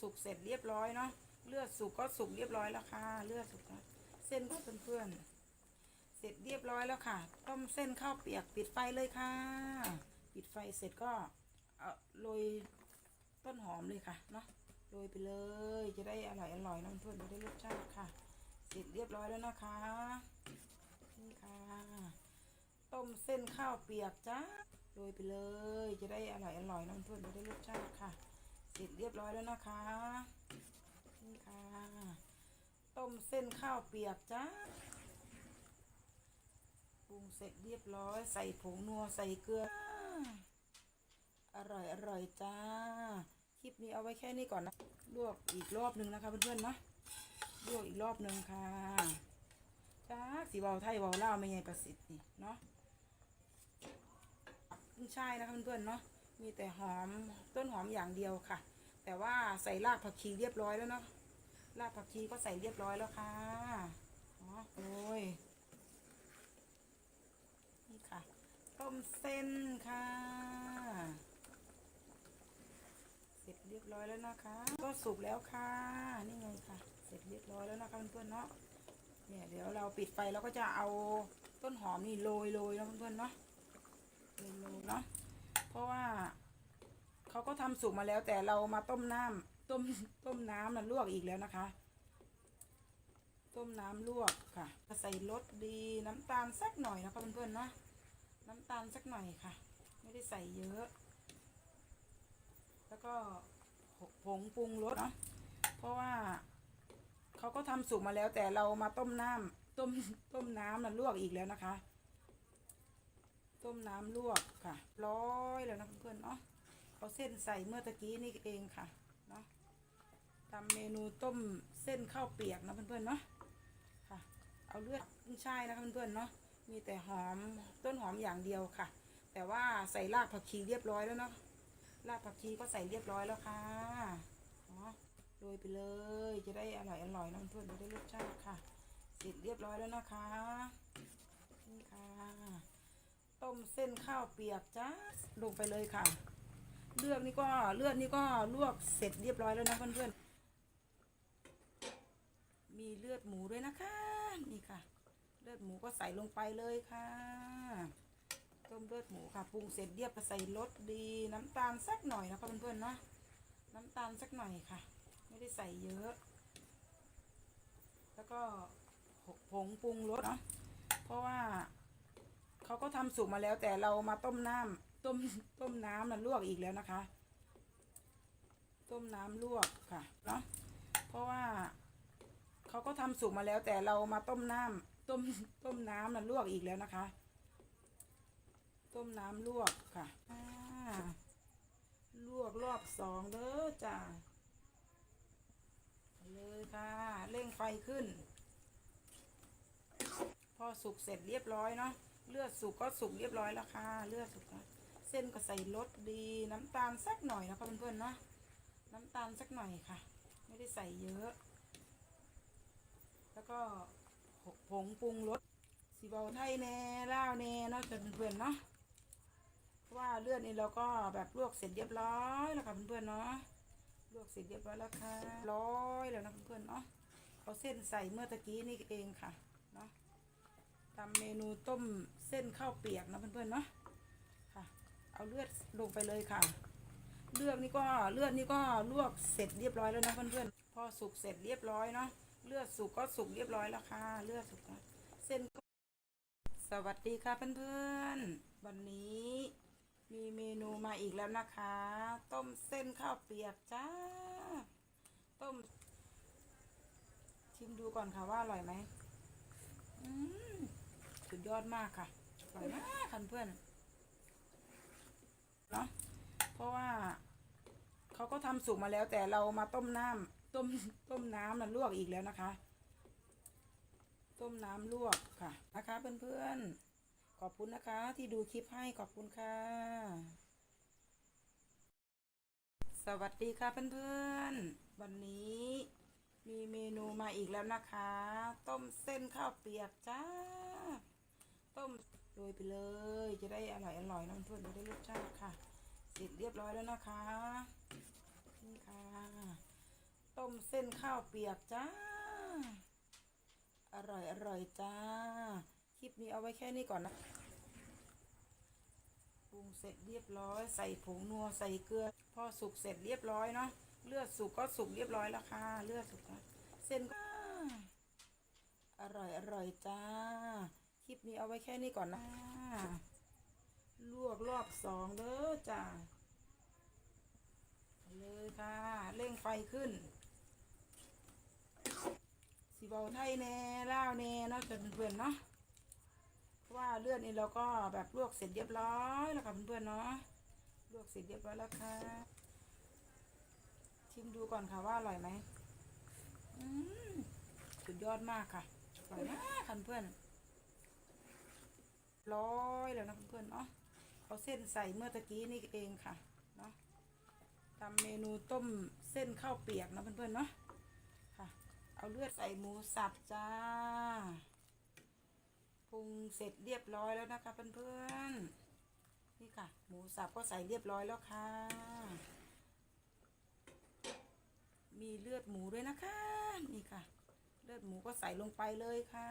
สุกเสร็จเรียบร้อยเนาะเลือดสุกก็สุกเรียบร้อยแล้วค่ะ เลือดสุกแล้วเส้นก็เพื่อนๆเสร็จเรียบร้อยแล้วค่ะ ต้มเส้นข้าวเปียกปิดไฟเลยค่ะ ปิดไฟเสร็จก็เอาโรยต้นหอมเลยค่ะเนาะโรยไปเลยจะได้อร่อยอร่อยน้ำเพื่อนจะได้รสชาติค่ะ เสร็จเรียบร้อยแล้วนะคะนี่ค่ะต้มเส้นข้าวเปียกจ้าโรยไปเลยจะได้อร่อยอร่อยน้ำเพื่อนจะได้รสชาติค่ะ เสร็จเรียบร้อยแล้วนะคะ นี่ค่ะ ต้มเส้นข้าวเปียกจ้าปรุงเสร็จเรียบร้อย ใส่ผงนัวใส่เกลือ อร่อยอร่อยจ้า คลิปนี้เอาไว้แค่นี้ก่อนนะ ลวกอีกรอบหนึ่งนะคะเพื่อนๆเนาะลวกอีกรอบหนึ่งค่ะจ้าสีเบาไทยเบาเล่าไม่ใหญ่ประสิทธิ์นี่เนาะขึ้นช่ายนะคะเพื่อนๆเนาะ มีแต่หอมต้นหอมอย่างเดียวค่ะ แต่ว่าใส่รากผักชีเรียบร้อยแล้วเนาะรากผักชีก็ใส่เรียบร้อยแล้วค่ะโอ้ยนี่ค่ะ ต้มเส้นค่ะ เสร็จเรียบร้อยแล้วนะคะ ก็สุกแล้วค่ะ นี่ไงค่ะ เสร็จเรียบร้อยแล้วนะคะเพื่อนๆเนาะเนี่ยเดี๋ยวเราปิดไฟเราก็จะเอาต้นหอมนี่โรยโรยๆเนาะเพื่อนๆเนาะโรยๆเนาะ ราะว่าเขาก็ทำสุกมาแล้ว แต่เรามาต้มน้ำต้มต้มน้ำน่ะลวกอีกแล้วนะคะ ต้มน้ำลวกค่ะใส่รสดีน้ำตาลสักหน่อยนะคะเพื่อนๆนะน้ำตาลสักหน่อยค่ะ ไม่ได้ใส่เยอะ แล้วก็ผงปรุงรสเนาะเพราะว่าเขาก็ทำสุกมาแล้ว แต่เรามาต้มน้ำต้มต้มน้ำน่ะลวกอีกแล้วนะคะ มน้ำลวกค่ะ ร้อยแล้วนะเพื่อนๆเนาะเอาเส้นใส่เมื่อตะกี้นี่เองค่ะเนาะทำเมนูต้มเส้นข้าวเปียกนะเพื่อนๆเนาะค่ะ เอาเลือดขึ้นช่ายนะคะเพื่อนๆเนาะมีแต่หอมต้นหอมอย่างเดียวค่ะ แต่ว่าใส่รากผักชีเรียบร้อยแล้วเนาะรากผักชีก็ใส่เรียบร้อยแล้วค่ะเนาะโรยไปเลยจะได้อร่อยอร่อยนะเพื่อนๆจะได้รสชาติค่ะ เสร็จเรียบร้อยแล้วนะคะนี่ค่ะ ต้มเส้นข้าวเปียกจ้าลงไปเลยค่ะ เลือกนี่ก็เลือดนี่ก็ลวกเสร็จเรียบร้อยแล้วนะเพื่อนๆ มีเลือดหมูด้วยนะคะ นี่ค่ะ เลือดหมูก็ใส่ลงไปเลยค่ะ ต้มเลือดหมูค่ะปรุงเสร็จเรียบก็ใส่รสดี น้ำตาลสักหน่อยนะคะเพื่อนๆเนาะน้ำตาลสักหน่อยค่ะ ไม่ได้ใส่เยอะ แล้วก็ผงปรุงรสเนาะเพราะว่า เขาก็ทำสุกมาแล้วแต่เรามาต้มน้ำต้มต้มน้ำน่ะลวกอีกแล้วนะคะ ต้มน้ำลวกค่ะเนาะเพราะว่าเขาก็ทำสุกมาแล้วแต่เรามาต้มน้ำต้มต้มน้ำน่ะลวกอีกแล้วนะคะ ต้มน้ำลวกค่ะอ่าลวกรอบสองเด้อจ้าไปเลยค่ะเร่งไฟขึ้น พอสุกเสร็จเรียบร้อยเนาะ เลือดสุกก็สุกเรียบร้อยแล้วค่ะ เลือดสุกแล้วเส้นก็ใส่รสดีน้ำตาลสักหน่อยนะคะเพื่อนๆเนาะน้ำตาลสักหน่อยค่ะ ไม่ได้ใส่เยอะ แล้วก็ผงปรุงรสสีเบาไทยแน่ล่าวแน่เนาะจนเพื่อนๆเนาะเพราะว่าเลือดนี่เราก็แบบลวกเสร็จเรียบร้อยแล้วค่ะเพื่อนๆเนาะลวกเสร็จเรียบร้อยแล้วค่ะร้อยแล้วนะเพื่อนๆเนาะเอาเส้นใส่เมื่อตะกี้นี่เองค่ะเนาะ ทำเมนูต้มเส้นข้าวเปียกนะเพื่อนๆเนาะค่ะ เอาเลือดลงไปเลยค่ะ เลือดนี่ก็เลือดนี่ก็ลวกเสร็จเรียบร้อยแล้วนะเพื่อนๆพอสุกเสร็จเรียบร้อยเนาะเลือดสุกก็สุกเรียบร้อยแล้วค่ะ เลือดสุกเส้นสวัสดีค่ะเพื่อนๆวันนี้มีเมนูมาอีกแล้วนะคะ ต้มเส้นข้าวเปียกจ้า ต้ม ชิมดูก่อนค่ะว่าอร่อยไหมอืม สุดยอดมากค่ะอร่อยมากค่ะเพื่อนเนาะเพราะว่าเขาก็ทำสุกมาแล้ว แต่เรามาต้มน้ำต้มต้มน้ำน่ะลวกอีกแล้วนะคะ ต้มน้ำลวกค่ะนะคะ เพื่อนๆขอบคุณนะคะ ที่ดูคลิปให้ขอบคุณค่ะ สวัสดีค่ะเพื่อนๆวันนี้มีเมนูมาอีกแล้วนะคะ ต้มเส้นข้าวเปียกจ้า ต้มโรยไปเลย จะได้อร่อยอร่อยนะเพื่อนจะได้รสชาติค่ะ เสร็จเรียบร้อยแล้วนะคะ นี่ค่ะ ต้มเส้นข้าวเปียกจ้า อร่อยอร่อยจ้า คลิปนี้เอาไว้แค่นี้ก่อนนะปรุงเสร็จเรียบร้อย ใส่ผงนัวใส่เกลือ พอสุกเสร็จเรียบร้อยเนาะ เลือดสุกก็สุกเรียบร้อยแล้วค่ะ เลือดสุกเส้นก็อร่อยอร่อยจ้า คลิปนี้เอาไว้แค่นี้ก่อนนะ ลวกรอบสองเด้อจ้าเลยค่ะ เร่งไฟขึ้น สีเบาไทยแน่ล่าวแน่เนาะจนเพื่อนๆเนาะเพราะว่าเลือดนี่เราก็แบบลวกเสร็จเรียบร้อยแล้วค่ะเพื่อนๆเนาะลวกเสร็จเรียบร้อยแล้วค่ะ ชิมดูก่อนค่ะว่าอร่อยไหมอืมสุดยอดมากค่ะอร่อยมากค่ะเพื่อน ร้อยแล้วนะเพื่อนๆเนาะเอาเส้นใส่เมื่อตะกี้นี่เองค่ะเนาะทำเมนูต้มเส้นข้าวเปียกนะเพื่อนๆเนาะค่ะ เอาเลือดใส่หมูสับจ้าปรุงเสร็จเรียบร้อยแล้วนะคะเพื่อนๆนี่ค่ะ หมูสับก็ใส่เรียบร้อยแล้วค่ะ มีเลือดหมูด้วยนะคะ นี่ค่ะ เลือดหมูก็ใส่ลงไปเลยค่ะ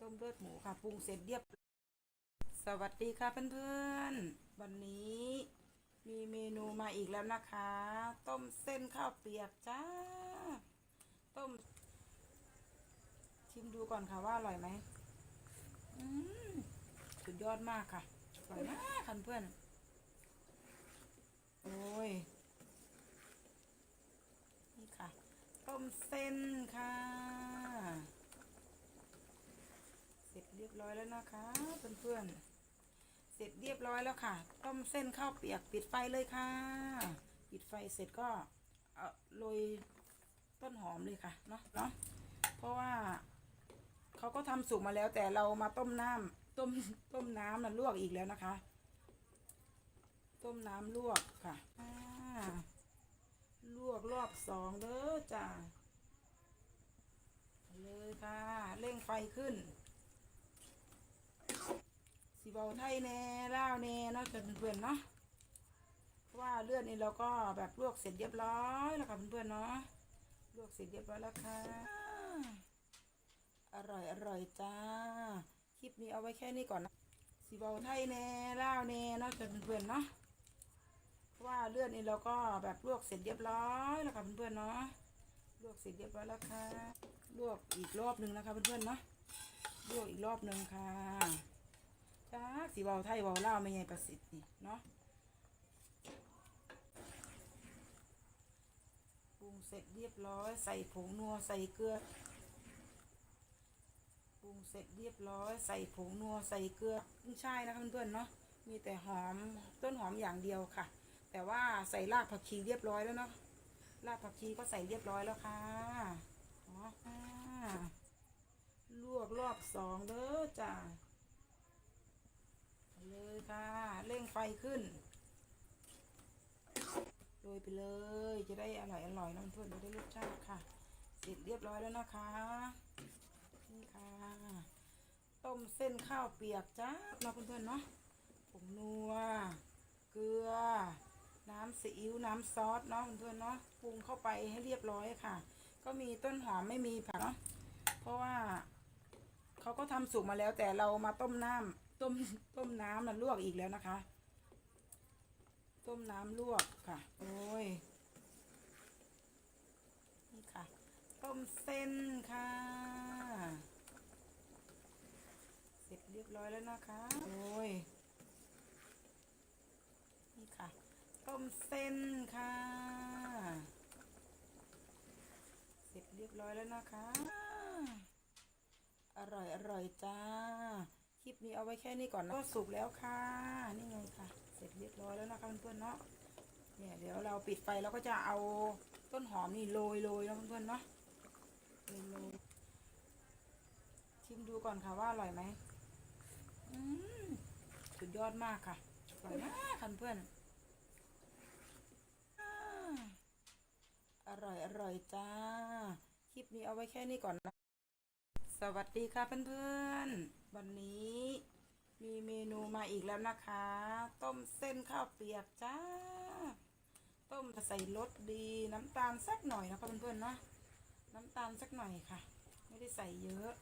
ต้มเลือดหมูค่ะปรุงเสร็จเรียบ สวัสดีค่ะเพื่อนๆ วันนี้มีเมนูมาอีกแล้วนะคะ ต้มเส้นข้าวเปียกจ้า ต้ม ชิมดูก่อนค่ะว่าอร่อยไหมอืมสุดยอดมากค่ะอร่อยมากค่ะเพื่อนโอ้ยนี่ค่ะ ต้มเส้นค่ะ เรียบร้อยแล้วนะคะเพื่อนๆเสร็จเรียบร้อยแล้วค่ะ ต้มเส้นข้าวเปียกปิดไฟเลยค่ะ ปิดไฟเสร็จก็เอาโรยต้นหอมเลยค่ะเนาะเนาะเพราะว่าเขาก็ทำสุกมาแล้ว แต่เรามาต้มน้ำต้มต้มน้ำน่ะลวกอีกแล้วนะคะ ต้มน้ำลวกค่ะลวกรอบสองเด้อจ้าเลยค่ะ เร่งไฟขึ้น สีเบาไทยแน่ล่าวแน่เนาะจนเพื่อนๆเนาะเพราะว่าเลือดนี่เราก็แบบลวกเสร็จเรียบร้อยแล้วค่ะเพื่อนๆเนาะลวกเสร็จเรียบร้อยแล้วค่ะ อร่อยอร่อยจ้า คลิปนี้เอาไว้แค่นี้ก่อนนะสีเบาไทยแน่ล่าวแน่เนาะจนเพื่อนๆเนาะเพราะว่าเลือดนี่เราก็แบบลวกเสร็จเรียบร้อยแล้วค่ะเพื่อนๆเนาะลวกเสร็จเรียบร้อยแล้วค่ะลวกอีกรอบหนึ่งนะคะเพื่อนๆเนาะลวกอีกรอบหนึ่งค่ะ จ้าสีเบาไทยเบาเล่าไม่ไงประสิทธิ์นี่เนาะปรุงเสร็จเรียบร้อย ใส่ผงนัวใส่เกลือปรุงเสร็จเรียบร้อย ใส่ผงนัวใส่เกลือขึ้นช่ายนะคะเพื่อนๆเนาะมีแต่หอมต้นหอมอย่างเดียวค่ะ แต่ว่าใส่รากผักชีเรียบร้อยแล้วเนาะรากผักชีก็ใส่เรียบร้อยแล้วค่ะอ๋อลวกรอบสองเด้อจ้า เลยค่ะ เร่งไฟขึ้น โรยไปเลย จะได้อร่อยอร่อยน้ำเพื่อนจะได้รสชาติค่ะ เสร็จเรียบร้อยแล้วนะคะ นี่ค่ะ ต้มเส้นข้าวเปียกจ้าเนาะเพื่อนๆเนาะผงนัว เกลือ น้ำซีอิ๊ว น้ำซอสเนาะเพื่อนๆเนาะ ปรุงเข้าไปให้เรียบร้อยค่ะ ก็มีต้นหอมไม่มีผักเนาะ เพราะว่าเขาก็ทำสุกมาแล้วแต่เรามาต้มน้ำ ต้มต้มน้ำน่ะลวกอีกแล้วนะคะ ต้มน้ำลวกค่ะ โอ้ยนี่ค่ะ ต้มเส้นค่ะ เสร็จเรียบร้อยแล้วนะคะ โอ้ยนี่ค่ะ ต้มเส้นค่ะ เสร็จเรียบร้อยแล้วนะคะ อร่อยอร่อยจ้า คลิปนี้เอาไว้แค่นี้ก่อนนะก็สุกแล้วค่ะ นี่ไงค่ะ เสร็จเรียบร้อยแล้วนะคะเพื่อนๆเนาะเนี่ยเดี๋ยวเราปิดไฟแล้วก็จะเอาต้นหอมนี่โรยโรยๆนะเพื่อนๆเนาะโรยโรยชิมดูก่อนค่ะว่าอร่อยไหมอืมสุดยอดมากค่ะอร่อยมากค่ะเพื่อนอร่อยอร่อยจ้า คลิปนี้เอาไว้แค่นี้ก่อนนะ วัสดีค่ะเพื่อนๆ วันนี้มีเมนูมาอีกแล้วนะคะ ต้มเส้นข้าวเปียกจ้า ต้มใส่รสดีน้ำตาลสักหน่อยนะคะเพื่อนๆนะน้ำตาลสักหน่อยค่ะ ไม่ได้ใส่เยอะ